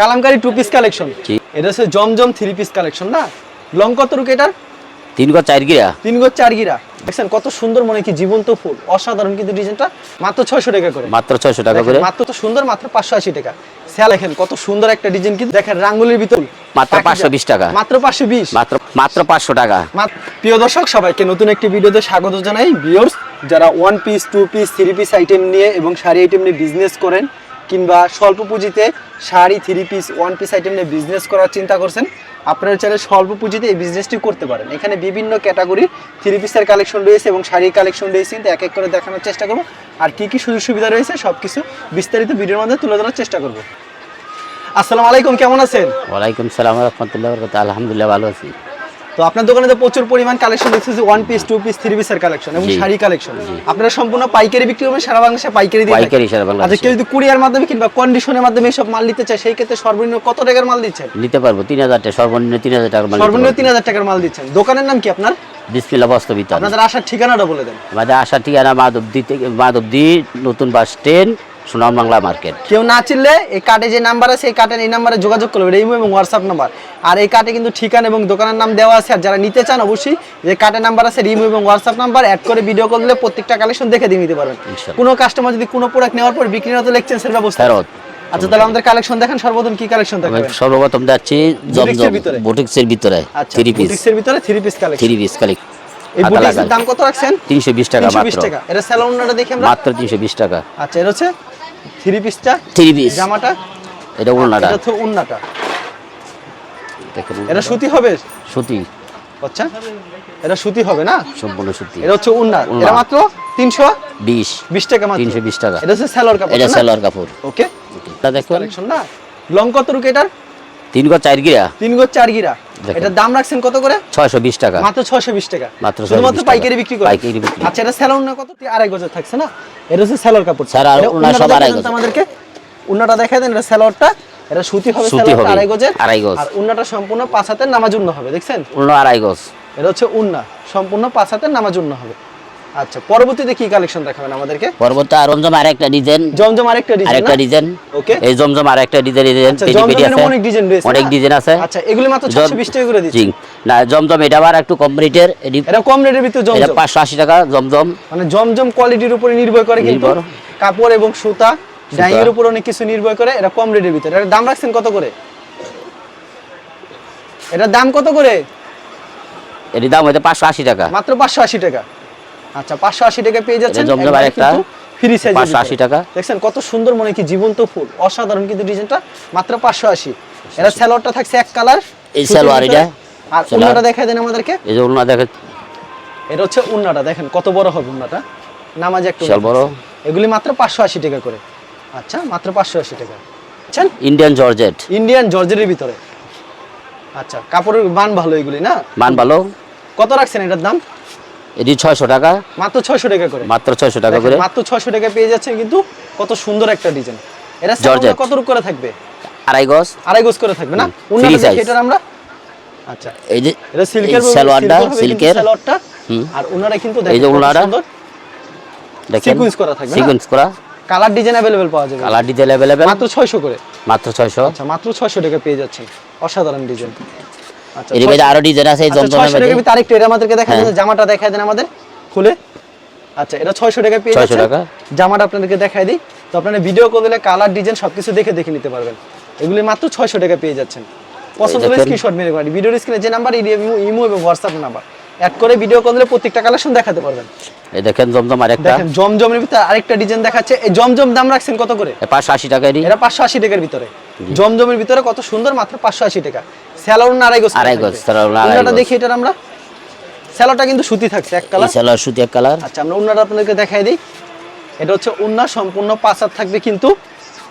Kalamkari two piece collection. এটা হচ্ছে জমজম three piece collection না? লং কত রুক এটার? তিন গো চার গিরা। তিন গো চার গিরা। দেখছেন কত সুন্দর মনে কি জীবন্ত ফুল। অসাধারণ কিন্তু ডিজাইনটা মাত্র ছয়শো টাকা করে। মাত্র ছয়শো টাকা করে। মাত্র তো সুন্দর মাত্র পাঁচশো আশি টাকা। স্যাল দেখেন কত সুন্দর একটা ডিজাইন কিন্তু। দেখেন রাঙ্গুলির ভিতর। মাত্র পাখিজা। 520 টাকা। মাত্র পাঁচশো বিশ। মাত্র মাত্র পাঁচশো টাকা। প্রিয় দর্শক সবাইকে নতুন একটি ভিডিওতে স্বাগত জানাই। ভিউয়ার্স যারা one piece two piece three piece item নিয়ে এবং শাড়ি আইটেম নিয়ে বিজনেস করেন কিংবা স্বল্প পুঁজিতে sari three piece one piece item নিয়ে বিজনেস করার চিন্তা করছেন, আপনারা চাইলে স্বল্প পুঁজিতে এই বিজনেসটি করতে পারেন। এখানে বিভিন্ন ক্যাটাগরির থ্রি পিসের কালেকশন রয়েছে এবং শাড়ির কালেকশন রয়েছে, কিন্তু এক এক করে দেখানোর চেষ্টা করব। আর কী কী সুযোগ সুবিধা রয়েছে সব কিছু বিস্তারিত ভিডিওর মধ্যে তুলে ধরার চেষ্টা করব। আসসালামু আলাইকুম, কেমন আছেন? ওয়ালাইকুম সালাম রহমতুল্লাহ আলহামদুলিল্লাহ, ভালো আছি। তো আপনার দোকানে তো প্রচুর পরিমাণ কালেকশন দেখতেছি one piece two piece three পিসের কালেকশন এবং শাড়ি কালেকশন আপনারা সম্পূর্ণ পাইকারি বিক্রি করবেন সারা বাংলাদেশে পাইকারি দিয়ে পাইকারি। সারা আচ্ছা কেউ যদি কুরিয়ার মাধ্যমে কিংবা কন্ডিশনের মাধ্যমে সব মাল নিতে চায় সেই ক্ষেত্রে সর্বনিম্ন কত টাকার মাল দিচ্ছেন? নিতে পারব তিন হাজার টাকা সর্বনিম্ন তিন হাজার টাকা মানে সর্বনিম্ন তিন হাজার টাকার মাল দিচ্ছেন। দোকানের নাম কি আপনার? বিসমিল্লা বাস্তবিত আপনাদের আসার ঠিকানাটা বলে দেন। আমাদের আসার ঠিকানা মাধবদী থেকে মাধবদী নতুন বাস স্ট্যান্ড সুনাম বাংলা মার্কেট। কেউ না চিনলে এই কার্ডে যে নাম্বার আছে এই কার্ডের এই নাম্বারে যোগাযোগ করবে। ইমো এবং হোয়াটসঅ্যাপ নাম্বার। আর এই কার্ডে কিন্তু ঠিকানা এবং দোকানের নাম দেওয়া আছে। আর যারা নিতে চান অবশ্যই যে কার্ডের নাম্বার আছে ইমো এবং হোয়াটসঅ্যাপ নাম্বার অ্যাড করে ভিডিও কল দিলে প্রত্যেকটা কালেকশন দেখে দিয়ে নিতে পারবেন। কোনো কাস্টমার যদি কোনো প্রোডাক্ট নেওয়ার পর বিক্রি না হলে এক্সচেঞ্জের ব্যবস্থা আচ্ছা তাহলে আমাদের কালেকশন দেখেন সর্বপ্রথম কি কালেকশন সর্বপ্রথম যাচ্ছি জমজম? বুটিক্সের ভিতরে। থ্রি পিস বুটিক্সের ভিতরে three piece collection three piece এই বুটিক্সের দাম কত রাখছেন? তিনশো বিশ টাকা 320 মাত্র। টাকা। এটা স্যালোনটা দেখি আমরা মাত্র তিনশো বিশ টাকা। আচ্ছা এটা হচ্ছে? থ্রি পিসটা? Three piece. জামাটা? এটা উলনাটা এটা তো উন্নাটা। দেখুন এটা সুতি হবে? সুতি। আচ্ছা। এটা সুতি হবে না? সম্পূর্ণ সুতি। এটা হচ্ছে উন্না। এটা মাত্র তিনশো বিশ। বিশ টাকা মাত্র। তিনশো বিশ টাকা। এটা হচ্ছে সেলর কাপড় এটা সেলর কাপড়। ওকে এটা দেখুন। না? লং কত রুকে এটার? তিন গো চার গিরা? তিন গো চার গিরা। এটার দাম রাখছেন কত করে? ছয়শো বিশ টাকা। মাত্র ছয়শো বিশ টাকা। মাত্র শুধুমাত্র পাইকারি বিক্রি করে পাইকারি বিক্রি। আচ্ছা এটা স্যালোর না কত? আড়াই গজের থাকছে না? এটা হচ্ছে স্যালোর কাপড়। স্যার, আর উন্নাটা সব আড়াই গজ। আমাদেরকে। উন্নাটা দেখাই দেন এটা স্যালোরটা। এটা সুতি হবে হবে, আড়াই গজের। আড়াই গজ। আর উন্নাটা সম্পূর্ণ পাঁচ হাতের নামাজ উন্ন হবে দেখছেন? অন্য আড়াই গজ। এটা হচ্ছে উন্না। সম্পূর্ণ পাঁচ হাতের নামাজ উন্ন হবে। আচ্ছা পরবর্তীতে কি কালেকশন দেখাবেন আমাদেরকে? পরবর্তী আর জমজম আরেকটা ডিজাইন জমজম আরেকটা ডিজাইন আরেকটা ডিজাইন ওকে এই জমজম আরেকটা ডিজাইন ডিজাইন আচ্ছা পেটি পেটি আছে। অনেক ডিজাইন রয়েছে অনেক ডিজাইন আছে। আচ্ছা এগুলি মাত্র 620 টাকা করে দিচ্ছি। না জমজম এটা আবার একটু কম রেটের। এটি এটা কম রেটের ভিতরে জমজম। পাঁচশো আশি টাকা জমজম। মানে জমজম কোয়ালিটির উপরে নির্ভর করে কিন্তু কাপড় এবং সুতা ডাইং এর উপর অনেক কিছু নির্ভর করে এটা কম রেটের ভিতরে। এটার দাম রাখছেন কত করে? এটার দাম কত করে? এটির দাম হয়তো পাঁচশো আশি টাকা। মাত্র পাঁচশো আশি টাকা। আচ্ছা পাঁচশো আশি টাকা পেয়ে যাচ্ছেন। জমজম আরেকটা, কিন্তু ফ্রি সাইজ 580 টাকা। দেখছেন কত সুন্দর মনে কি জীবন্ত ফুল। অসাধারণ কিন্তু ডিজাইনটা মাত্র পাঁচশো আশি। এটা স্যালোয়ারটা থাকছে এক কালার। এই সালোয়ার এটা, আর। উন্নাটা দেখাই দেন আমাদেরকে। এই যে অন্য দেখে এটা হচ্ছে উন্নাটা দেখেন কত বড় হবে উন্নাটা। নামাজ একটু বড়। এগুলি মাত্র পাঁচশো আশি টাকা করে। আচ্ছা মাত্র পাঁচশো আশি টাকা। আচ্ছা। ইন্ডিয়ান জর্জেট ইন্ডিয়ান জর্জের ভিতরে। আচ্ছা কাপড়ের মান ভালো এগুলি না? মান ভালো। কত রাখছেন এটার দাম? এটি ছয়শো টাকা মাত্র ছয়শো টাকা করে মাত্র ছয়শো টাকা দেখেন, করে মাত্র ছয়শো টাকা পেয়ে যাচ্ছেন কিন্তু কত সুন্দর একটা ডিজাইন এটা জর্জেট। কত রূপ করে থাকবে আড়াই গজ আড়াই গোজ করে থাকবে না হুম, উন্নাটা free size। দেখি এটার আমরা আচ্ছা এই যে এটা সিল্কের এই সালোয়ারটা সিল্কের সিল্কের সালোয়ারটা হুম। আর উনারা কিন্তু এই যে উন্নাটা, দেখেন সিকুয়েন্স করা থাকবে না? সিকোয়েন্স করা কালার ডিজাইন अवेलेबल পাওয়া যাবে কালার ডিটেল অ্যাভেলেবেল মাত্র 600 করে মাত্র ছয়শো আচ্ছা মাত্র 600 টাকা পেয়ে যাচ্ছেন অসাধারণ ডিজাইন আচ্ছা এর মধ্যে আরও ডিজাইন আছে আচ্ছা, জমজমের মধ্যে। ভিতরে আরেকটু এটা আমাদেরকে দেখায় হ্যাঁ। দেন জামাটা দেখায় দেন আমাদের খুলে। আচ্ছা এটা 600 টাকা পেয়ে 600 টাকা। জামাটা আপনাদেরকে দেখায় দিই। তো আপনারা ভিডিও কল দিলে কালার ডিজাইন সবকিছু দেখে দেখে নিতে পারবেন। এগুলি মাত্র 600 টাকা পেয়ে যাচ্ছেন। পছন্দ হলে স্ক্রিনশট মেরে পারি ভিডিওর স্ক্রিনে যে নাম্বার ইমো এবং হোয়াটসঅ্যাপ নাম্বার অ্যাড করে ভিডিও কল দিলে প্রত্যেকটা কালেকশন দেখাতে পারবেন। এই দেখেন জমজম আরেকটা। দেখেন জমজমের ভিতরে আরেকটা ডিজাইন দেখাচ্ছে। এই জমজম দাম রাখছেন কত করে? পাঁচশো আশি টাকা এটা পাঁচশো আশি টাকার ভিতরে। জমজমের ভিতরে কত সুন্দর মাত্র পাঁচশো আশি টাকা। স্যালোর আড়াই গোজ আড়াই গজ, স্যালোর আড়াই গজ। দেখি এটার আমরা। স্যালোটা কিন্তু সুতি থাকছে এক কালার। সালোয়ার সুতি এক কালার। আচ্ছা আমরা উন্নাটা আপনাদেরকে দেখাই দিই। এটা হচ্ছে উন্না সম্পূর্ণ পাঁচ হাত থাকবে কিন্তু।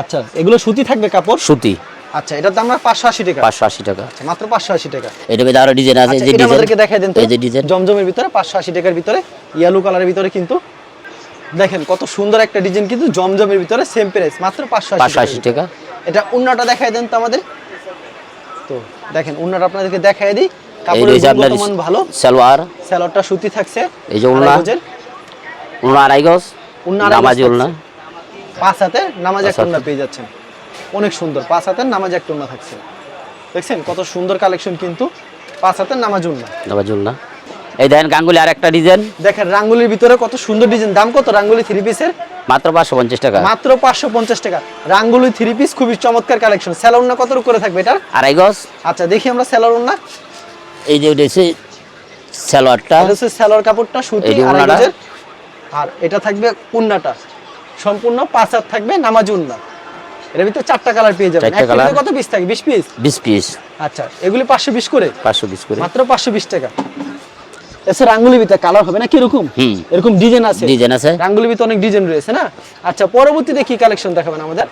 আচ্ছা এগুলো সুতি থাকবে কাপড়? সুতি। আচ্ছা এটার দাম আমরা পাঁচশো আশি টাকা। পাঁচশো আশি টাকা। আচ্ছা মাত্র পাঁচশো আশি টাকা। এটার মধ্যে আরও ডিজাইন আছে আচ্ছা যে এটা আমাদেরকে দেখাই দেন এই যে ডিজাইন। জমজমের ভিতরে পাঁচশো আশি টাকার ভিতরে ইয়েলো কালারের ভিতরে কিন্তু। দেখেন কত সুন্দর একটা ডিজাইন কিন্তু জমজমের ভিতরে সেম প্রাইস মাত্র পাঁচশো আশি টাকা। এটা উন্নাটা দেখাই দেন তো আমাদের। তো দেখেন আপনাদেরকে দেখাই দিই। কাপড়ের গুণগত মান ভালো। সালোয়ার। স্যালোয়ারটা সুতি থাকছে এই যে উল্লা আড়াই গজ নামাজি। পাঁচ হাতে নামাজ এক পেয়ে যাচ্ছেন। অনেক সুন্দর পাঁচ হাতের নামাজ একটা উন্না থাকছে। দেখছেন কত সুন্দর কালেকশন কিন্তু। পাঁচ হাতের নামাজ উন্না। নামাজ না এই দেখেন গাঙ্গুলি আর একটা ডিজাইন। দেখেন রাঙ্গুলির ভিতরে কত সুন্দর ডিজাইন। দাম কত? রাঙ্গুলি থ্রি পিসের মাত্র পাঁচশো পঞ্চাশ টাকা। মাত্র পাঁচশো পঞ্চাশ টাকা। রাঙ্গুলি থ্রি পিস খুবই চমৎকার কালেকশন স্যালোন কত করে থাকবে এটা আড়াই গজ। আচ্ছা দেখি আমরা স্যালোন এই যে ওটা হচ্ছে এটা হচ্ছে স্যালোর কাপড়টা সুতি আড়াই গজের। আর এটা থাকবে উন্নাটা সম্পূর্ণ পাঁচ হাত থাকবে নামাজ উন্না এর ভিতরে চারটা কালার পেয়ে যাবেন। চারটা এক কত পিস থাকে? বিশ পিস বিশ পিস আচ্ছা এগুলি পাঁচশো বিশ করে? পাঁচশো পিস করে। মাত্র পাঁচশো বিশ টাকা। এসে রাঙ্গুলি ভিতরে কালার হবে না কীরকম এরকম ডিজাইন আছে। ডিজাইন আছে। রাঙ্গুলি ভিতরে অনেক ডিজাইন রয়েছে না? আচ্ছা পরবর্তীতে কি কালেকশন দেখাবেন আমাদের?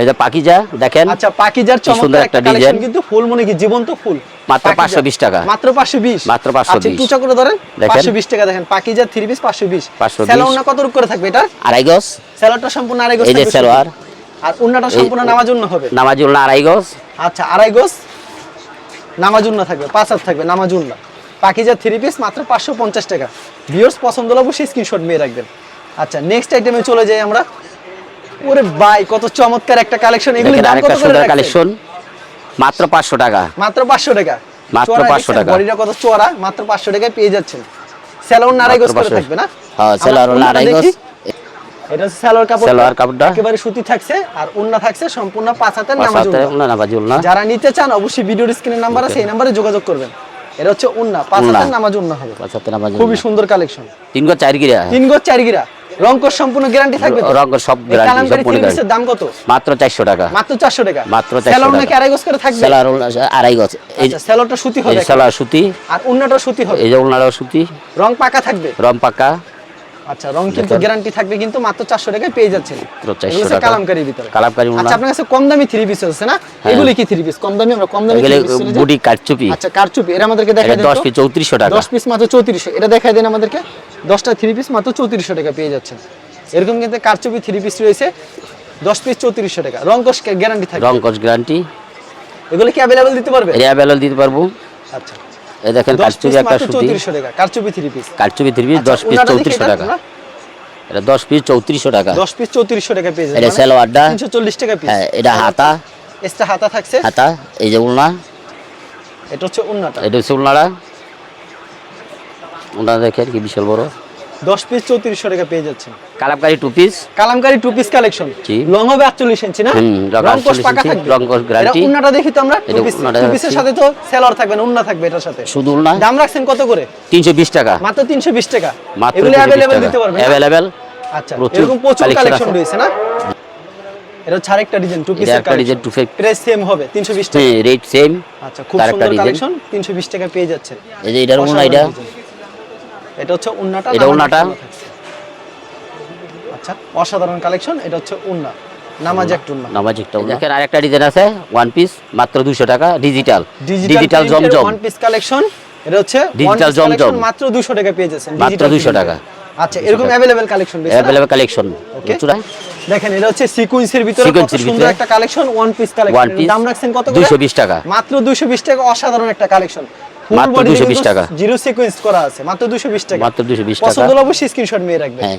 এই যে পাকিজা দেখেন। আচ্ছা পাকিজার চমৎকার একটা design। কিন্তু ফুল মনে কি জীবন্ত ফুল? মাত্র 520 টাকা। মাত্র 520 মাত্র 520 আচ্ছা করে ধরেন। 520 টাকা দেখেন। পাকিজার 3 পিস 520 520 স্যালোন না কত রূপ করে থাকবে এটা আড়াই গজ। স্যালোনটা সম্পূর্ণ আড়াই গজ এই যে আর উন্নাটা সম্পূর্ণ নামাজ উন্না হবে। নামাজ না আড়াই গজ। আচ্ছা আড়াই গজ। নামাজ উন্না থাকবে পাঁচ হাত থাকবে নামাজ উন্না পাকিজার 3 পিস মাত্র 550 টাকা। ভিউয়ার্স পছন্দ হলে অবশ্যই স্ক্রিনশট মেয়ে রাখবেন। আচ্ছা নেক্সট আইটেমে চলে যাই আমরা। ওরে ভাই কত চমৎকার একটা কালেকশন এগুলি দাম কত করে কালেকশন মাত্র পাঁচশো টাকা। মাত্র পাঁচশো টাকা। মাত্র চওড়া 500 টাকা। বডিটা কত চড়া মাত্র পাঁচশো টাকায় পেয়ে যাচ্ছেন। স্যালোন নারাই করে থাকবে না? হ্যাঁ, আমরা স্যালোয়ার উন্নাটা নারাই দেখি। গজ। এটা স্যালোয়ার কাপড় স্যালোয়ার কাপড়টা। একেবারে সুতি থাকছে আর উন্না থাকছে সম্পূর্ণ পাঁচ হাতের নামাজ যারা নিতে চান অবশ্যই ভিডিওর স্ক্রিনের নাম্বার আছে এই নাম্বারে যোগাযোগ করবেন। এটা হচ্ছে উন্না। পাঁচ হাতের নামাজ উন্না হবে। পাঁচ হাতের নামাজ খুবই সুন্দর কালেকশন তিন গো চার গিরা। তিন গো চার গিরা। রংকর সম্পূর্ণ গ্যারান্টি থাকবে তো? রঙ সব গ্যারান্টি সম্পূর্ণ গ্যারান্টি দাম কত? মাত্র চারশো টাকা। মাত্র চারশো টাকা। মাত্র 400 টাকা টাকা। নাকি আড়াই গজ করে থাকবে? সেলার আড়াই গজ। এই আচ্ছা স্যালোনটা সুতি হবে সেলার সুতি। আর উন্নাটা সুতি হবে। এই যে উন্নাটা সুতি। রং পাকা থাকবে? রং পাকা। আচ্ছা রং কিন্তু গ্যারান্টি থাকবে কিন্তু মাত্র চারশো টাকায় পেয়ে যাচ্ছেন। মাত্র 400 এগুলো হচ্ছে টাকা। কালামকারীর ভিতরে। কালামকারী আচ্ছা আপনার কাছে কম দামি থ্রি পিস আছে না? হ্যাঁ। এগুলি কি থ্রি পিস কম দামি আমরা কম দামি বুটি কাটচুপি আচ্ছা কারচুপি এর আমাদেরকে দেখাই দেন দশ তো। পিস চৌত্রিশশো টাকা। দশ পিস মাত্র চৌত্রিশশো। এটা দেখাই দেন আমাদেরকে। দশটা থ্রি পিস মাত্র চৌত্রিশশো টাকা পেয়ে যাচ্ছেন। এরকম কিন্তু কারচুপি থ্রি পিস রয়েছে। দশ পিস চৌত্রিশশো টাকা। রং কস গ্যারান্টি থাকবে। রং কস গ্যারান্টি এগুলো কি অ্যাভেলেবেল দিতে পারবে? অ্যাভেলেবল দিতে পারব। আচ্ছা। এই দেখেন পিস কাটচুপি একটা সুতি। টাকা কারচুপি থ্রি পিস কারচুপি থ্রি পিস দশ পিস চৌত্রিশশো টাকা। এটা দশ পিস চৌত্রিশশো টাকা। দশ পিস চৌত্রিশশো টাকা পেয়ে এটা যাবেন সালোয়ারটা। তিনশো চল্লিশ টাকা পিস হ্যাঁ এটা হাতা। এক্সট্রা হাতা থাকছে। হাতা এই যে উলনা। এটা হচ্ছে উলনাটা। এটা হচ্ছে উলনাটা। উলনা দেখেন কি বিশাল বড়। দশ পিস চৌত্রিশশো টাকা পেয়ে যাচ্ছেন। Kalamkari two piece kalamkari two piece collection long হবে আটচল্লিশ ইঞ্চি না? 48 পাকা থাকবে। রং কোষ এটা উন্নাটা দেখি তো আমরা টু পিস টু পিসের সাথে তো সেলর থাকবে না উন্না থাকবে এটার সাথে। শুধু উলনা দাম রাখছেন কত করে? তিনশো বিশ টাকা। মাত্র তিনশো বিশ টাকা। মাত্র এগুলো 320 টাকা। দিতে পারবেন? অ্যাভেলেবেল আচ্ছা এরকম প্রচুর কালেকশন। রয়েছে না? এটা হচ্ছে আরেকটা ডিজাইন টু পিসের একটা design two fake price same হবে তিনশো বিশ টাকা। রেট সেম আচ্ছা খুব একটা সুন্দর কালেকশন তিনশো বিশ টাকা পেয়ে যাচ্ছে। এই যে এটার উলনা এটা? এটা হচ্ছে উন্নাটা এটা নামাজ উন্নাটা। একটা উন্না থাকছে। আচ্ছা অসাধারণ কালেকশন এটা হচ্ছে উন্না নামাজ একটা উন্না নামাজ একটা উলনা। দেখেন আরেকটা ডিজাইন আছে ওয়ান পিস মাত্র দুশো টাকা ডিজিটাল ডিজিটাল জমজম ওয়ান পিস কালেকশন এটা হচ্ছে Digital one piece collection জমজম। মাত্র 200 টাকা পেয়ে যাচ্ছেন মাত্র digital 200 print। টাকা। আচ্ছা এরকম available collection available collection Okay. চূড়া দেখেন এটা হচ্ছে সিকোয়েন্সের ভিতরে কত Sequence এর সুন্দর ভিতরে। একটা collection one piece one collection piece দাম রাখছেন কত করে দুশো বিশ টাকা মাত্র 220 টাকা অসাধারণ একটা কালেকশন মাত্র 220 টাকা। জিরো সিকোয়েন্স করা আছে মাত্র 220 টাকা মাত্র 220 টাকা। পছন্দ হলে অবশ্যই স্ক্রিনশট নিয়ে রাখবেন হ্যাঁ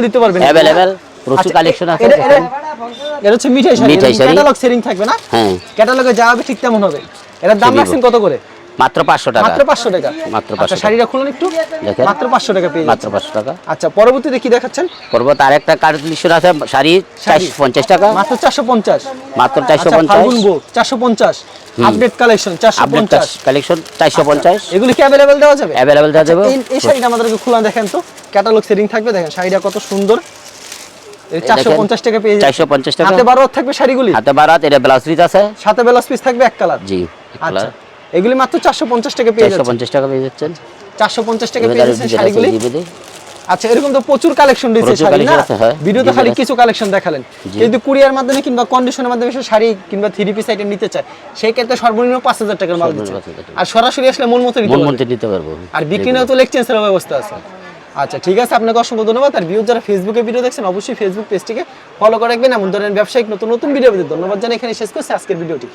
দিতে পারবেন। अवेलेबल প্রচুর আচ্ছা, কালেকশন আছে এটা- হচ্ছে মিঠাই শাড়ি। ক্যাটালগ সেলিং থাকবে না? হ্যাঁ। ক্যাটালগে যা হবে ঠিক তেমন হবে। এটার দাম। রাখছেন কত করে? মাত্র পাঁচশো টাকা। মাত্র পাঁচশো টাকা। মাত্র আচ্ছা 500 শাড়িটা খুলুন একটু। দেখেন। মাত্র পাঁচশো টাকা পেয়ে মাত্র যাচ্ছেন। পাঁচশো টাকা। আচ্ছা পরবর্তীতে কি দেখাচ্ছেন? আছে শাড়ি শাড়ি। চারশো পঞ্চাশ টাকা। মাত্র চারশো পঞ্চাশ। মাত্র আচ্ছা ফাল্গুন আপডেট কালেকশন চারশো আপডেট পঞ্চাশ। কালেকশন এগুলি কি অ্যাভেলেবেল দেওয়া যাবে? অ্যাভেলেবেল দেওয়া যাবে। এই শাড়িটা আমাদেরকে খোলা দেখেন তো। ক্যাটালগ সেটিং থাকবে দেখেন শাড়িটা কত সুন্দর। চারশো পঞ্চাশ টাকা পেয়ে যাচ্ছে। চারশো পঞ্চাশ টাকা। হাতে বারো হাত থাকবে শাড়িগুলি? হাতে বারাত এটা ব্লাউজ পিস আছে। সাথে বেলাস পিস থাকবে এক কালার জি আচ্ছা এগুলি মাত্র চারশো পঞ্চাশ টাকা পেয়ে যাচ্ছে পঞ্চাশ টাকা পেয়ে যাচ্ছেন। চারশো পঞ্চাশ টাকা পেয়ে যাচ্ছেন শাড়িগুলি। আচ্ছা এরকম তো প্রচুর কালেকশন রয়েছে শাড়ি না। ভিডিওতে খালি কিছু কালেকশন দেখালেন। কিন্তু কুরিয়ার মাধ্যমে কিংবা কন্ডিশনের মাধ্যমে শাড়ি কিংবা থ্রি পিস আইটেম নিতে চায় সেই ক্ষেত্রে সর্বনিম্ন পাঁচ হাজার টাকার মাল দিচ্ছে। আর সরাসরি আসলে মন মতো নিতে নিতে পারব। আর বিক্রি না তো ব্যবস্থা আছে। আচ্ছা ঠিক আছে আপনাকে অসংখ্য ধন্যবাদ। আর ভিউ যারা ফেসবুকে ভিডিও দেখছেন অবশ্যই ফেসবুক পেজটিকে ফলো করে রাখবেন। এমন ধরনের ব্যবসায়িক নতুন নতুন ভিডিও ধন্যবাদ জানাই। এখানে শেষ করছি আজকের ভিডিওটি